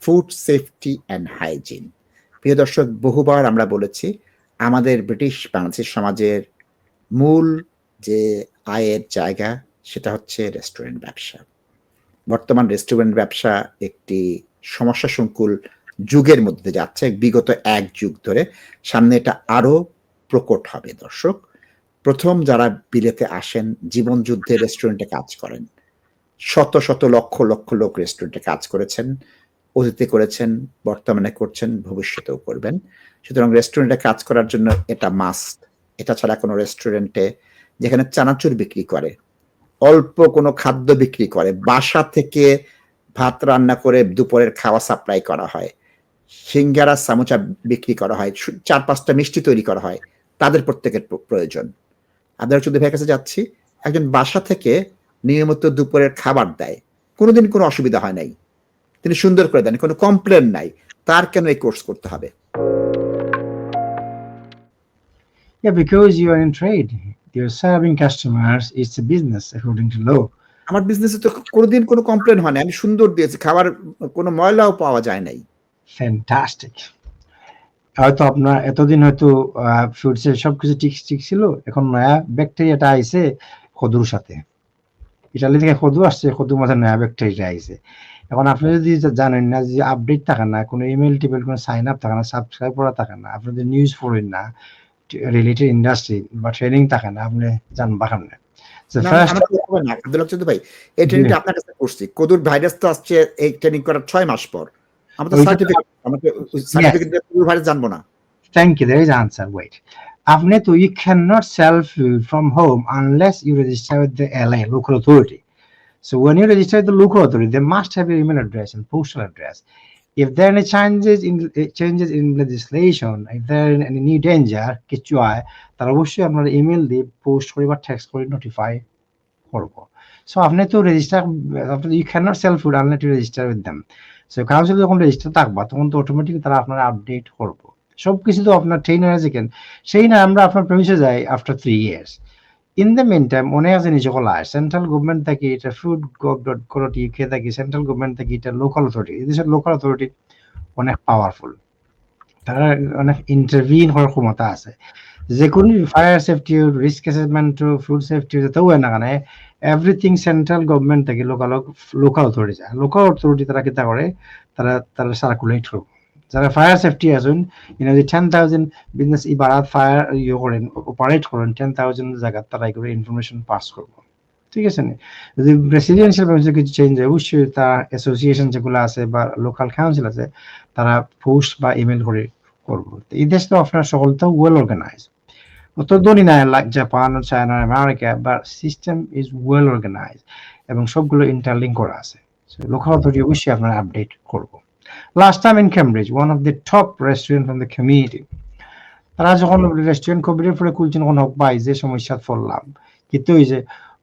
Food safety and hygiene প্রিয় দর্শক, বহুবার আমরা বলেছি, আমাদের ব্রিটিশ বাংলাদেশের সমাজের মূল যে আয়ের জায়গা, সেটা হচ্ছে রেস্টুরেন্ট ব্যবসা। বর্তমান রেস্টুরেন্ট ব্যবসা একটি সমস্যা সংকুল যুগের মধ্যে যাচ্ছে। বিগত এক যুগ ধরে সামনে এটা আরও প্রকট হবে দর্শক। প্রথম যারা বিলেতে আসেন, জীবন যুদ্ধে রেস্টুরেন্টে কাজ করেন। শত শত লক্ষ লক্ষ লোক রেস্টুরেন্টে কাজ করেছেন। অতীতে করেছেন, বর্তমানে করছেন, ভবিষ্যতেও করবেন। সুতরাং রেস্টুরেন্টে কাজ করার জন্য এটা মাস্ট এটা ছাড়া কোনো রেস্টুরেন্টে যেখানে চানাচুর বিক্রি করে, অল্প কোনো খাদ্য বিক্রি করে, বাসা থেকে ভাত রান্না করে দুপুরের খাওয়া সাপ্লাই করা হয়, সিঙ্গারা, সামোচা বিক্রি করা হয় চার পাঁচটা মিষ্টি তৈরি করা হয়, তাদের প্রত্যেকের প্রয়োজন। আপনারা চৌধুরী ভাইয়ের কাছে যাচ্ছি, একজন বাসা থেকে নিয়মিত দুপুরের খাবার দেয়, কোনোদিন কোনো অসুবিধা হয় নাই। তিনি সুন্দর করে দেন কোনো কমপ্লেন নাই তার কেন এই কোর্স করতে হবে Yeah, because you are in trade. You're serving customers. It's a business according to law. আমার বিজনেসে তো কোনোদিন কোনো কমপ্লেন হয় না আমি সুন্দর দিয়েছি খাবার কোনো ময়লাও পাওয়া যায় নাই ফ্যান্টাস্টিক হয়তো আপনার এতদিন হয়তো ফুডসের সবকিছু ঠিক ঠিক ছিল এখন নয়া ব্যাকটেরিয়াটা আইছে খদুর সাথে ইটালি থেকে খদু আসছে খদুর মাঝে নয়া ব্যাকটেরিয়া আইছে এখন আপনি যদি জানেন না যে আপডেট থাকে না কোনো ইমেল টিমেল কোনো সাইন আপ থাকে না সাবস্ক্রাইব করা থাকে না আপনি যদি নিউজ পড়েন না রিলেটেড ইন্ডাস্ট্রি বা ট্রেনিং থাকে না আপনি জানবা কেমনে ভাই এই ট্রেনিংটা আপনার কাছে করছি। কদুর ভাইরাস তো আসছে এই ট্রেনিং করার ছয় মাস পর। আমরা তো সার্টিফিকেট আমাকে সার্টিফিকেট দিয়ে ভাইরাস জানব না। Thank you there is answer wait আপনি তো you can not self from home unless you register with the LI local authority So when you register the local authority, they must have your email address and postal address. If there are any changes in changes in legislation, if there are any new danger, কিছু হয় তারা অবশ্যই আপনার email দিয়ে post করে বা text করে notify করব। সো আপনি তো register you can not sell food unless you register with them so council যখন রেজিস্টার থাকবা তখন তো অটোমেটিক তারা আপনার আপডেট করব। সব কিছু তো আপনার ট্রেনার যেখান সেই না আমরা আপনার প্রেমিসে যাই after three years the meantime অনেক আছে নিজে কলায় সেন্ট্রাল গভর্নমেন্ট থাকি এটা ফুড গভ ডট করট ইউকে থাকি সেন্ট্রাল গভর্নমেন্ট থাকি এটা লোকাল অথরিটি এই দেশের লোকাল অথরিটি অনেক পাওয়ারফুল তারা অনেক ইন্টারভিন করার ক্ষমতা আছে। যে কোনো fire safety risk assessment food safety যেতেও হয় না কেন এভরিথিং সেন্ট্রাল গভর্নমেন্ট থেকে local local authority local authority তারা কিতা করে? তারা তারা সার্কুলেট করব। যারা ফায়ার সেফটি আছেন ইউনো যে টেন থাউজেন্ড বিজনেস ইবারাত ফায়ার ইয়ে করেন অপারেট করেন টেন থাউজেন্ড জায়গা তারা এগুলো ইনফরমেশন পাস করব। ঠিক আছে না? যদি প্রেসিডেন্সিয়াল ব্যবস্থা কিছু চেঞ্জ হয়, অবশ্যই তার অ্যাসোসিয়েশন যেগুলো আছে বা লোকাল কাউন্সিল আছে, তারা পোস্ট বা ইমেল করে করব। এই দেশ তো আপনার সকলটাও ওয়েল অর্গানাইজ অত ধনী না লাইক জাপান চায়না আমেরিকা বা সিস্টেম ইজ ওয়েল অর্গানাইজ এবং সবগুলো ইন্টারলিঙ্ক করা আছে। লোকাল অথরিটি অবশ্যই আপনারা আপডেট করব। Last time in Cambridge, one of the top restaurant from the community. তারা যখন রেস্টুরেন্ট কোভিডের পরে খুলছেন তখন হক ভাই যে সমস্যা পড়লাম। কিন্তু ওই যে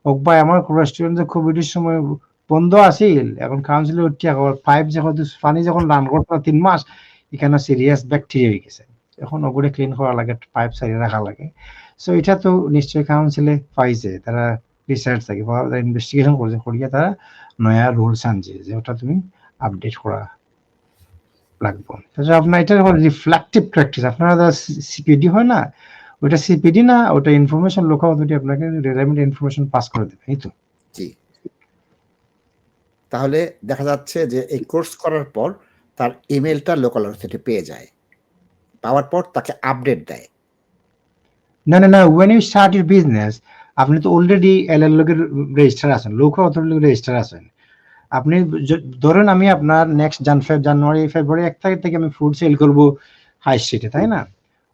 হক ভাই আমার রেস্টুরেন্ট কোভিডের সময় বন্ধ আছিল। এখন কাউন্সিলে উঠিয়া পাইপ যখন পানি যখন রান করতে তিন মাস এখানে সিরিয়াস ব্যাকটেরিয়া হয়ে গেছে। এখন ওগুলো ক্লিন করা লাগে পাইপ সারিয়ে রাখা লাগে। সো এটা তো নিশ্চয়ই কাউন্সিলে পাইছে। তারা রিসার্চ থাকে ইনভেস্টিগেশন করছে করিয়া তারা নয়া রুলস আনছে যে ওটা তুমি আপডেট করা লাগবো। আপনার এটা হল রিফ্লেকটিভ প্র্যাকটিস আপনারা সিপিডি হয় না ওটা সিপিডি না ওটা ইনফরমেশন লোকাল অথরিটি আপনাকে রিলেভেন্ট ইনফরমেশন পাস করে দেবে এই তো। জি। তাহলে দেখা যাচ্ছে যে এই কোর্স করার পর তার ইমেলটা লোকাল অথরিটি পেয়ে যায়। পাওয়ার পর তাকে আপডেট দেয়। না না না when you start your business আপনি তো অলরেডি এল এল লোকের রেজিস্টার আছেন লোকাল অথরিটি রেজিস্টার আছেন। আপনি ধরেন আমি আপনার নেক্সট জানুয়ারি ফেব্রুয়ারি এক তারিখ থেকে আমি ফুড সেল করব হাই স্ট্রিটে তাই না?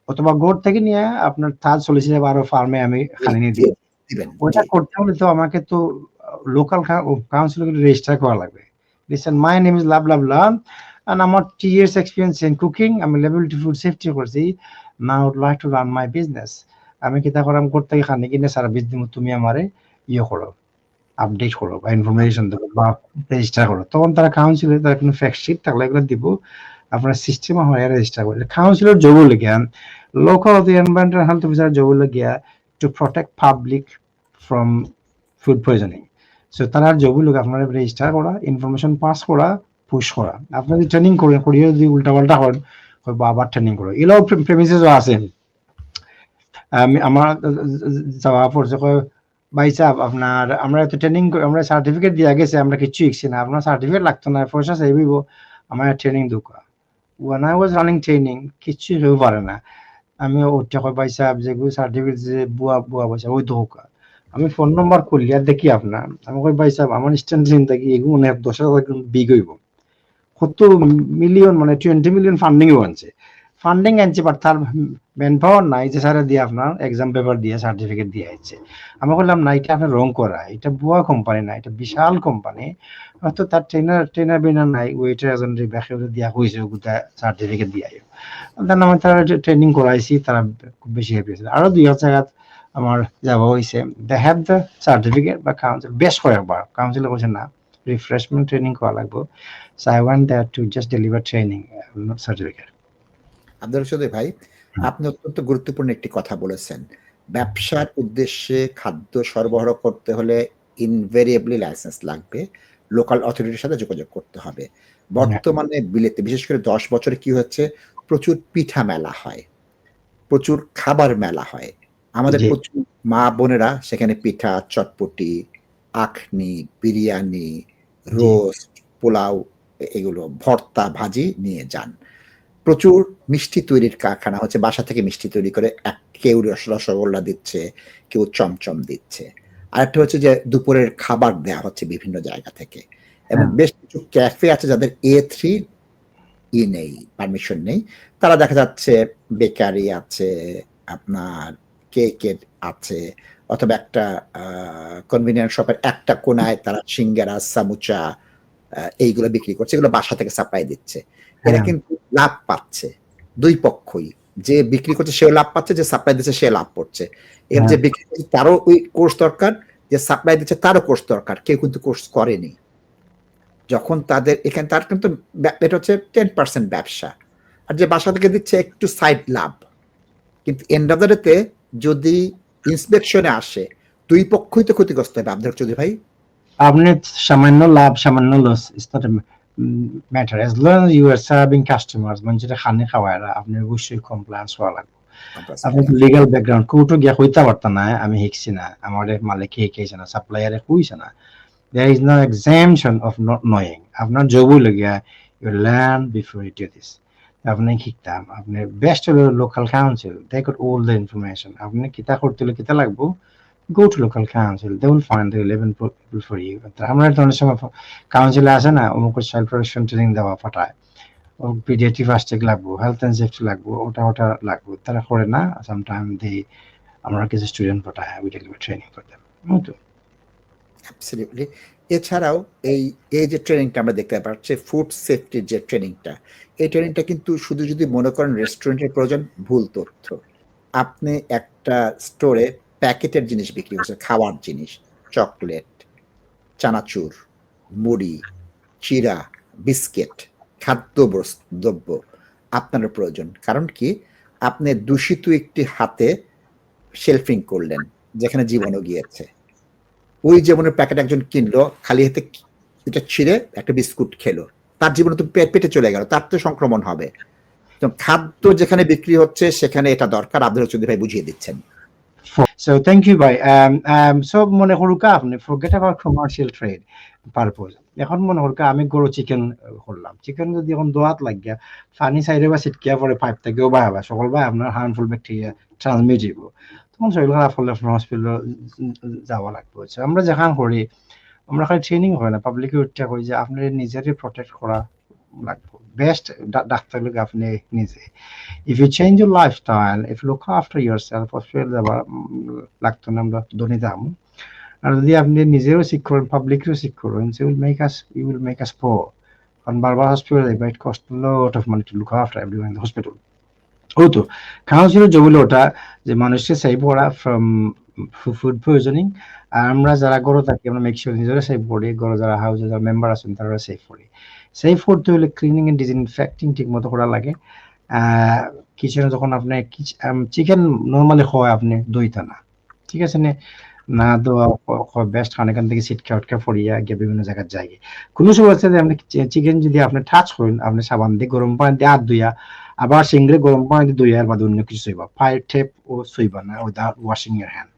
অথবা গোড থেকে নিয়ে আপনার থার্ড চল্লিশ বারো ফার্মে আমি খালি নিয়ে দিই ওটা করতে হলে তো আমাকে তো লোকাল কাউন্সিল রেজিস্টার করা লাগবে। Listen my name is love love love and আমার two years experience in cooking আমি লেভেল টু ফুড সেফটি করছি না would like to run my business আমি কিতা করাম করতে খানি কিনে সার্ভিস দিব তুমি আমারে ইয়ে করো। আপডেট করো বা ইনফরমেশন দেবো বা রেজিস্টার করো। তখন তারা কাউন্সিলে তারা কোনো ফ্যাক্ট শিট থাকলে এগুলো দিব। আপনার সিস্টেম হয় রেজিস্টার করে। Councillor job লেগিয়া local of the environmental health officer job লেগিয়া to protect public from food poisoning so তারা জব লোক আপনার রেজিস্টার করা ইনফরমেশন পাস করা পুশ করা। আপনি যদি ট্রেনিং করেন, করিয়ে যদি উল্টা পাল্টা করেন হয়তো আবার ট্রেনিং করো এগুলো প্রেমিসেসও আছে। আমি, আমার, যাওয়া পড়ছে ভাই সাহেব আপনার, আমরা তো ট্রেনিং আমরা সার্টিফিকেট দিয়া গেছে, আমরা কিছু শিখছি না। আপনার সার্টিফিকেট লাগতো না, পয়সা চাইব আমার ট্রেনিং দোকা when I was running training কিচ্ছু কেউ পারে না। আমি ওটা কয়, ভাই সাহেব যেগুলো সার্টিফিকেট যে বুয়া বুয়া পয়সা, ওই দোকা আমি ফোন নম্বর করলি আর দেখি আপনার। আমি কই, ভাই সাহেব আমার স্ট্যান্ড থাকি এগুলো মানে দশ হাজার বিগ হইব। কত মিলিয়ন মানে টোয়েন্টি মিলিয়ন ফান্ডিং আনছে। ফান্ডিং আনছে বাট তার ম্যান পাওয়ার নাই যে স্যার দিয়ে আপনার এক্সাম পেপার দিয়ে সার্টিফিকেট দিয়ে আইছে। আমি বললাম, না, এটা আপনার রং করা। এটা বুয়া কোম্পানি না, এটা বিশাল কোম্পানি হয়তো তার ট্রেনার ট্রেনার বেনার নাই ওয়েটার এজন ব্যাকে দিয়া হয়েছে ওগুলা সার্টিফিকেট দিয়ে দেন আমি তারা ট্রেনিং করাইছি, তারা খুব বেশি হ্যাপি হয়েছে। আরও দুই জায়গাত আমার যাওয়া হয়েছে দে হ্যাভ দ্য সার্টিফিকেট বা কাউন্সিল বেশ কয়েকবার কাউন্সিলে বলছে না রিফ্রেশমেন্ট ট্রেনিং করা লাগবে। So I want that to just deliver training not certificate Abdul Chowdhury ভাই আপনি অত্যন্ত গুরুত্বপূর্ণ একটি কথা বলেছেন। ব্যবসার উদ্দেশ্যে খাদ্য সরবরাহ করতে হলে ইনভেরিয়েবলি লাইসেন্স লাগবে। লোকাল অথরিটির সাথে যোগাযোগ করতে হবে। বর্তমানে বিলেতে বিশেষ করে দশ বছরে কি হচ্ছে? প্রচুর পিঠা মেলা হয়। প্রচুর খাবার মেলা হয়। আমাদের প্রচুর মা বোনেরা সেখানে পিঠা চটপটি আখনি বিরিয়ানি রোস্ট পোলাও এগুলো ভর্তা ভাজি নিয়ে যান। প্রচুর মিষ্টি তৈরির কারখানা হচ্ছে বাসা থেকে মিষ্টি তৈরি করে এক কেউ রস- রসগোল্লা দিচ্ছে কেউ চমচম দিচ্ছে। আরেকটা হচ্ছে যে দুপুরের খাবার দেওয়া হচ্ছে বিভিন্ন জায়গা থেকে। এবং হ্যাঁ। বেশ কিছু ক্যাফে আছে যাদের এ থ্রি ই নেই পারমিশন নেই। তারা দেখা যাচ্ছে বেকারি আছে আপনার কেকের আছে অথবা একটা কনভিনিয়েন্ট শপের একটা কোনায় তারা সিঙ্গারা সামুচা এইগুলো বিক্রি করছে এগুলো বাসা থেকে সাপ্লাই দিচ্ছে। এরা হ্যাঁ। কিন্তু লাভ পাচ্ছে দুই পক্ষই। যে বিক্রি করছে সেও লাভ পাচ্ছে যে সাপ্লাই দিচ্ছে সে লাভ করছে। এর যে হ্যাঁ। বিক্রি করছে তারও ওই কোর্স দরকার যে সাপ্লাই দিচ্ছে তারও কোর্স দরকার কেউ কিন্তু কোর্স করেনি। যখন তাদের এখানে তার কিন্তু এটা হচ্ছে টেন পার্সেন্ট ব্যবসা। আর যে বাসা থেকে দিচ্ছে একটু সাইড লাভ। কিন্তু এন্ড অফ দ্য ডেতে যদি ইন্সপেকশনে আসে দুই পক্ষই তো ক্ষতিগ্রস্ত হবে। আব্দুল চৌধুরী ভাই আপনি সামান্য লাভ সামান্য loss is not matter as long you are serving customers মানে যেটা খানে খাওয়ায় আপনি অবশ্যই কমপ্লায়েন্স হওয়া লাগবে। আপনি লিগাল ব্যাকগ্রাউন্ড কোর্টও গিয়া কইতে পারত না আমি শিখছি না আমার মালিকে শিখাইছে না সাপ্লায়ারে কইছে না। There is no exemption of not knowing আপনার জবও লগিয়া you learn before you do this আপনি শিখতাম আপনি বেস্ট হলো local council they got all the information আপনি কিতা করতে হলে কিতা লাগবো? Go to local council. They will find the relevant people for you. আমরা অনেক সময় কাউন্সিলে আসে না, অমুক চাইল্ড প্রোটেকশন ট্রেনিং দেওয়া পাঠায়। ও ফার্স্ট এড লাগবো হেলথ অ্যান্ড সেফটি লাগবো, ওটা ওটা লাগবো। তারা করে না সামটাইম দি আমরা কিছু স্টুডেন্ট পাঠায় we deliver training for them তো। অ্যাবসলিউটলি এছাড়াও এই এই যে ট্রেনিংটা আমরা দেখতে পাচ্ছি ফুড সেফটির যে ট্রেনিংটা এই ট্রেনিংটা কিন্তু শুধু যদি মনে করেন রেস্টুরেন্টের প্রয়োজন, ভুল তথ্য। আপনি একটা স্টোরে প্যাকেটের জিনিস বিক্রি করছেন খাওয়ার জিনিস, চকলেট, চানাচুর, মুড়ি, চিরা, বিস্কিট খাদ্য দ্রব্য আপনার প্রয়োজন। কারণ কি? আপনি দূষিত একটি হাতে শেলফিং করলেন, যেখানে জীবাণু গিয়েছে। ওই জীবনের প্যাকেট একজন কিনলো, খালি হাতে এটা ছিঁড়ে একটা বিস্কুট খেলো। তার জীবনে তো পেট পেটে চলে গেল, তার তো সংক্রমণ হবে। খাদ্য যেখানে বিক্রি হচ্ছে, সেখানে এটা দরকার। আব্দুল চৌধুরী ভাই বুঝিয়ে দিচ্ছেন। So thank you ভাই um, um, so মনে করুকা forget about commercial trade purpose. এখন মনে করুকা আমি গরু চিকেন করলাম। চিকেন যদি এখন দোয়াত লাগিয়া ফানি সাইডে বা সিটকিয়া পরে পাইপ থেকেও বা বা সকল বা আপনার হার্মফুল ব্যাকটেরিয়া ট্রান্সমিট হইব। তখন খারাপ হলে আপনার হসপিটাল যাওয়া লাগবে। আমরা যেখান করি আমরা খালি ট্রেনিং হয় না পাবলিকে উঠা করি যে আপনি নিজেরই প্রোটেক্ট করা লাগবে বেস্ট ডাক্তার লোক আপনি নিজে if you change your lifestyle, if you look after yourself, hospital যাওয়া লাগতো না আমরা ধনী দাম আর যদি আপনি নিজেও শিখ করেন পাবলিকেও শিখ করেন সে will make us you will make us poor কারণ বারবার হসপিটাল যাইবা it cost lot of money to look after everyone in the hospital ও তো কাউন্সিলের জবুল ওটা যে মানুষকে সেভ করা ফ্রম ফুড পয়জনিং আর আমরা যারা গরু থাকি, আমরা মেক শিওর নিজেরা সেভ করি গরু যারা হাউসে যারা মেম্বার আছেন তারা সেভ করি সেভ করতে হলে ক্লিনিং এন্ড ডিসইনফেক্টিং ঠিক মতো করা লাগে। কিচেনে যখন আপনি চিকেন নর্মালি হয় আপনি দইতা না ঠিক আছে নে? না তো বেস্ট খান এখান থেকে সিটকা উটকা ফরিয়া গিয়ে বিভিন্ন জায়গার জায়গায় কোনো সময় হচ্ছে যে আপনি চিকেন যদি আপনি টাচ করেন, আপনি সাবান দিয়ে গরম পানি দিয়ে হাত ধুইয়া, আবার সিংড়ে গরম পানি দিয়ে ধুইয়া বাদে অন্য কিছু সইবা। ফায়ার টেপ ও সইবা না উইদাউট ওয়াশিং ইয়ার হ্যান্ড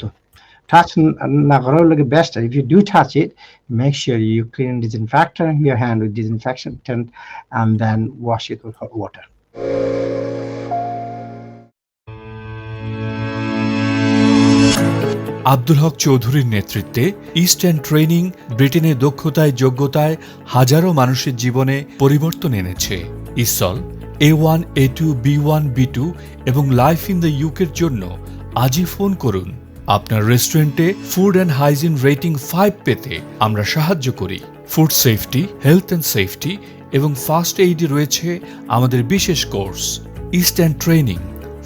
তো touch লাগে best. If you do touch it, make sure you clean disinfectant, your hand with disinfectant, and then wash it with hot water. Abdul Haq চৌধুরীর নেতৃত্বে eastern training ব্রিটেনের দক্ষতায়, যোগ্যতায় হাজারো মানুষের জীবনে পরিবর্তন এনেছে। Isle A one A two B one B two এবং লাইফ ইন দ্য ইউকের জন্য আজই ফোন করুন। আপনার রেস্টুরেন্টে food and hygiene rating five পেতে আমরা সাহায্য করি। Food safety health and safety এবং ফার্স্ট এইডে রয়েছে আমাদের বিশেষ course east and training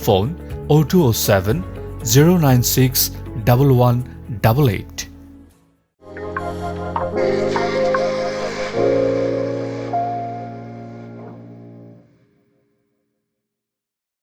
phone O two O seven zero nine six double one double eight